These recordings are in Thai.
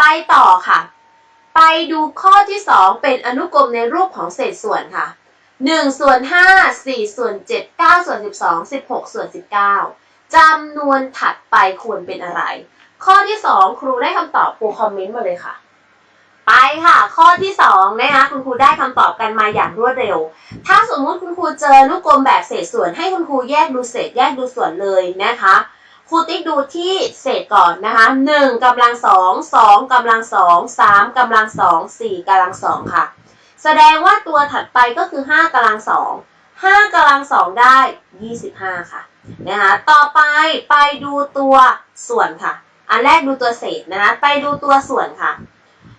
ไปต่อค่ะ ไปดูข้อที่ 2 เป็นอนุกรมในรูปของเศษส่วนค่ะ1ส่วน5 4ส่วน7 9ส่วน12 16ส่วน19จำนวนถัดไปควรเป็นอะไร ข้อที่ 2 ครูได้คำตอบครูคอมเมนต์มาเลยค่ะ ไปค่ะ ข้อที่2นะคะคุณครูได้คำตอบกันมาอย่างรวดเร็ว ถ้าสมมุติคุณครูเจออนุกรมแบบเศษส่วนให้คุณครูแยกดูเศษแยกดูส่วนเลยนะคะ ครูติ๊กดูที่เศษก่อนนะคะ1กำลัง2 2กำลัง2 3กำลัง2 4กำลัง2ค่ะ แสดงว่าตัวถัดไปก็คือ5กำลัง2 5กำลัง2ได้25ค่ะนะคะต่อไปไปดูตัวส่วนค่ะ อันแรกดูตัวเศษนะคะไปดูตัวส่วนค่ะ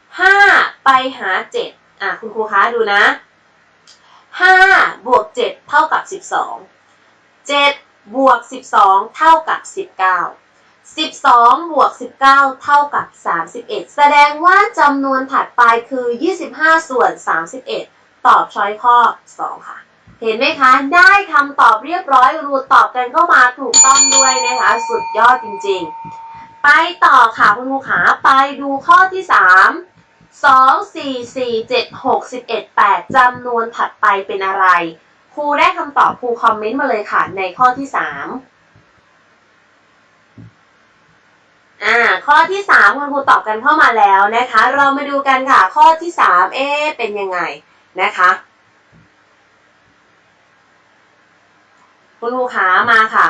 5ไปหา7อะคุณครูคะดูนะ5บวก7เท่ากับ12 7บ บวก 12 เท่ากับ 19 12 บวก 19 เท่ากับ 31 แสดงว่าจำนวนถัดไปคือ 25 ส่วน 31 ตอบช้อยข้อ 2 ค่ะ เห็นไหมคะ ได้คำตอบเรียบร้อยรูตอบกันเข้ามาถูกต้องด้วยนะคะ สุดยอดจริงๆ ไปต่อค่ะคุณครูขาไปดูข้อที่ 3 2 4 4 7 6 11 8จำนวนถัดไปเป็นอะไร ครูได้คำตอบครูคอมเมนต์มาเลยค่ะในข้อที่3อ่าข้อที่3คุณครูตอบกันเข้ามาแล้วนะคะ เรามาดูกันค่ะ ข้อที่3เอ๊เป็นยังไงนะคะคุณครูขามาค่ะ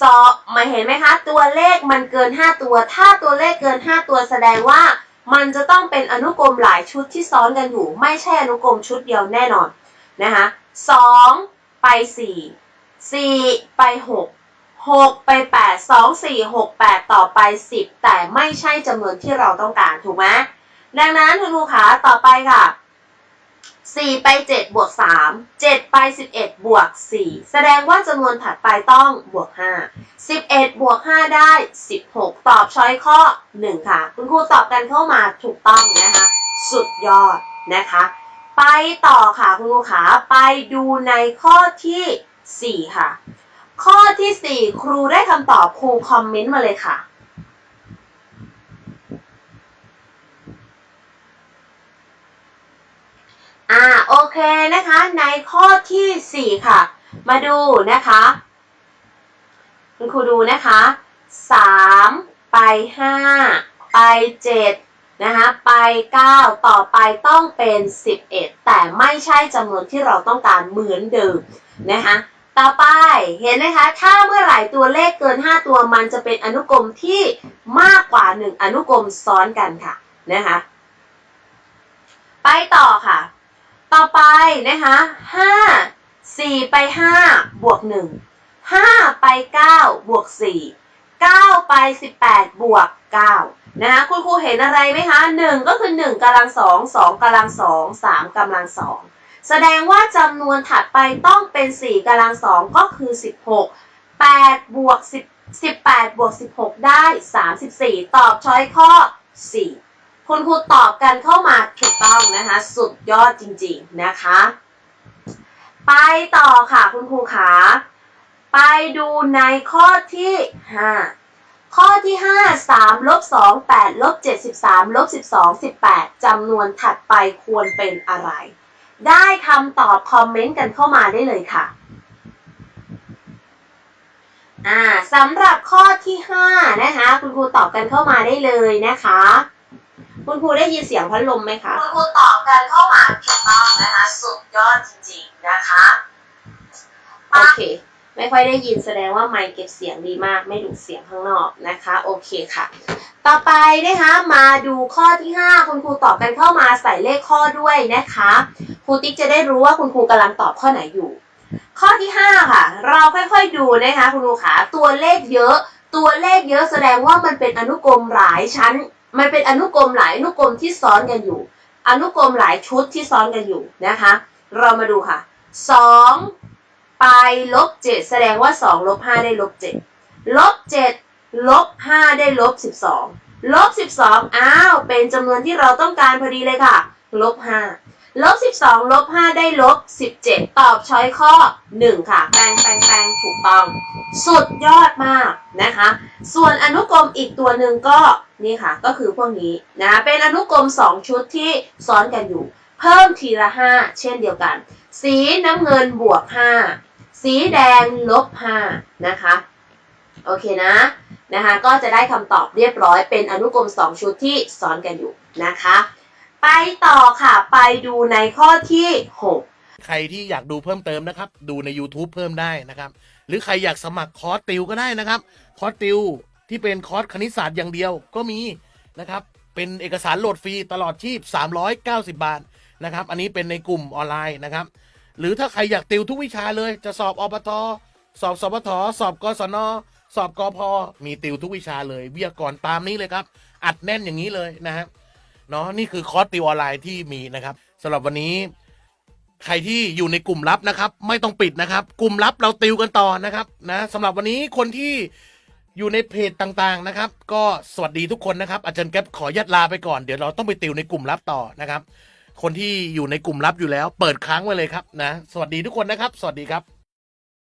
สอบมาเห็นไหมคะ ตัวเลขมันเกิน 5 ตัว ถ้าตัวเลขเกิน 5 ตัวแสดงว่า มันจะต้องเป็นอนุกรมหลายชุดที่ซ้อนกันอยู่ ไม่ใช่อนุกรมชุดเดียวแน่นอนนะคะ สองไปสี่สี่ไปหกหกไปแปดสองสี่หกแปดต่อไปสิบแต่ไม่ใช่จำนวนที่เราต้องการถูกไหมดังนั้นคุณครูขาต่อไปค่ะสี่ไปเจ็ดบวกสามเจ็ดไปสิบเอ็ดบวกสี่แสดงว่าจำนวนถัดไปต้องบวกห้า11บวก5ได้16ตอบช้อยข้อ1ค่ะ คุณครูตอบกันเข้ามาถูกต้องนะคะ สุดยอดนะคะ ไปต่อค่ะคุณครูขาไปดูในข้อทีสี่ 4 ค่ะ ข้อที่ 4 ครูได้คำตอบครูคอมเมนต์มาเลยค่ะอ่าโอเคนะคะในข้อทีสี่4 ค่ะ มาดูนะคะคุณครูดูนะคะสามไปห้าไปเจ็ด นะคะไปเก้าต่อไปต้องเป็นสิบเอ็ดแต่ไม่ใช่จำนวนที่เราต้องการเหมือนเดิมนะคะต่อไปเห็นไหมคะ ถ้าเมื่อไหร่ตัวเลขเกิน 5 ตัวมันจะเป็นอนุกรมที่มากกว่า 1 อนุกรมซ้อนกันค่ะนะคะไปต่อค่ะ ต่อไปนะคะ5 4 ไป 5 บวก 1 5 ไป 9 บวก 4 9 ไป 18 บวก 9 นะคะคุณครูเห็นอะไรไหมคะ 1 ก็คือ 1กำลัง2 2กำลัง2 3กำลัง2 แสดงว่าจำนวนถัดไปต้องเป็น 4กำลัง2ก็คือ 16 8 บวก 10 18 บวก 16 ได้ 34 ตอบช้อยข้อ 4 คุณครูตอบกันเข้ามาถูกต้องนะคะ สุดยอดจริงๆนะคะ ไปต่อค่ะคุณครูขา ดูในข้อที่ 5 ข้อที่ 5 3ลบ2 8ลบ73ลบ12 18จำนวนถัดไปควรเป็นอะไร ได้คำตอบคอมเมนต์กันเข้ามาได้เลยค่ะอ่าสำหรับข้อที่ 5 นะคะ คุณครูตอบกันเข้ามาได้เลยนะคะ คุณครูได้ยินเสียงพัดลมไหมคะ คุณครูตอบกันเข้ามาถูกต้องนะคะ สุดยอดจริงๆนะคะ โอเค ไม่ค่อยได้ยินแสดงว่าไมค์เก็บเสียงดีมาก ไม่ดูดเสียงข้างนอกนะคะ โอเคค่ะ ต่อไปนะคะมาดูข้อที่ 5 คุณครูตอบกันเข้ามาใส่เลขข้อด้วยนะคะครูติ๊กจะได้รู้ว่าคุณครูกำลังตอบข้อไหนอยู่ ข้อที่ 5 ค่ะ เราค่อยๆดูนะคะคุณครูขาตัวเลขเยอะ ตัวเลขเยอะแสดงว่ามันเป็นอนุกรมหลายชั้น มันเป็นอนุกรมหลายอนุกรมที่ซ้อนกันอยู่ อนุกรมหลายชุดที่ซ้อนกันอยู่นะคะ เรามาดูค่ะ2 ปลบ7แสดงว่า2ลบ5ได้ลบ7ลบ7ลบ5ได้ลบ12ลบ12อ้าว เป็นจำนวนที่เราต้องการพอดีเลยค่ะ ลบ5ลบ12ลบ5ได้ลบ17ตอบช้อยข้อ1ค่ะ แปลงแปลงแปลงถูกต้อง สุดยอดมากนะคะ ส่วนอนุกรมอีกตัวหนึ่งก็นี่ค่ะ ก็คือพวกนี้นะ เป็นอนุกรม2ชุดที่ซ้อนกันอยู่ เพิ่มทีละ5เช่นเดียวกัน สีน้ำเงินบวก5 สีแดงลบ5นะคะ โอเคนะนะคะ ก็จะได้คำตอบเรียบร้อยเป็นอนุกรม 2 ชุดที่ซ้อนกันอยู่นะคะ ไปต่อค่ะ ไปดูในข้อที่ 6 ใครที่อยากดูเพิ่มเติมนะครับ ดูใน YouTube เพิ่มได้นะครับ หรือใครอยากสมัครคอร์สติวก็ได้นะครับ คอร์สติวที่เป็นคอร์สคณิตศาสตร์อย่างเดียวก็มีนะครับ เป็นเอกสารโหลดฟรีตลอดชีพ 390 บาทนะครับ อันนี้เป็นในกลุ่มออนไลน์นะครับ หรือถ้าใครอยากติวทุกวิชาเลยจะสอบอบตสอบสปทสอบกศนสอบกพมีติวทุกวิชาเลยวิทยากรตามนี้เลยครับ อัดแน่นอย่างนี้เลยนะครับเนาะนี่คือคอร์สติวออนไลน์ที่มีนะครับสำหรับวันนี้ ใครที่อยู่ในกลุ่มลับนะครับ ไม่ต้องปิดนะครับ กลุ่มลับเราติวกันต่อนะครับนะสำหรับวันนี้คนที่อยู่ในเพจต่างๆนะครับ ก็สวัสดีทุกคนนะครับ อาจารย์แก๊ปขอยัดลาไปก่อนเดี๋ยวเราต้องไปติวในกลุ่มลับต่อนะครับ คนที่อยู่ในกลุ่มลับอยู่แล้ว เปิดค้างไว้เลยครับนะ สวัสดีทุกคนนะครับ สวัสดีครับ